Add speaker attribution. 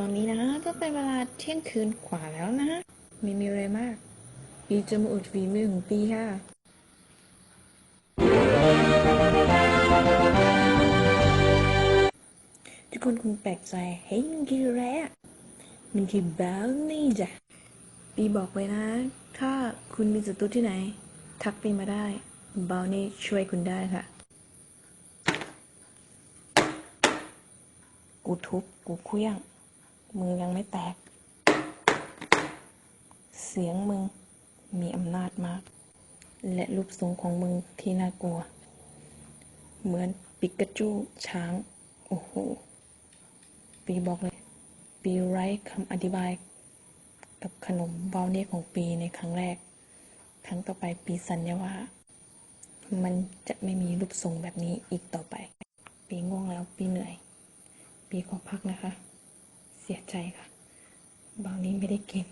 Speaker 1: ตอนนี้นะก็เป็นเวลาเที่ยงคืนกว่าแล้วนะไม่มีอะไรมาก ปีจะมาอุดฝีมือของปีค่ะทุกคนคงแปลกใจเฮ้ยมันคืออะไรอะมันคือบราวนี่จ้ะปีบอกไว้นะ ถ้าคุณมีศัตรูที่ไหน ทักปีมาได้บราวนี่ช่วยคุณได้ค่ะ กูทุบกูเคลี้ยง มึงยังไม่แตก เสียงมึงมีอำนาจมาก และรูปทรงของมึงที่น่ากลัว เหมือนปิกาจูช้าง โอ้โห ปีบอกเลย ปีไร้คำอธิบาย กับขนมบาวนี่ของปีในครั้งแรก ครั้งต่อไปปีสัญญาว่า มันจะไม่มีรูปทรงแบบนี้อีกต่อไป ปีง่วงแล้วปีเหนื่อย ปีขอพักนะคะ ใจค่ะ บางนี้ไม่ได้กิน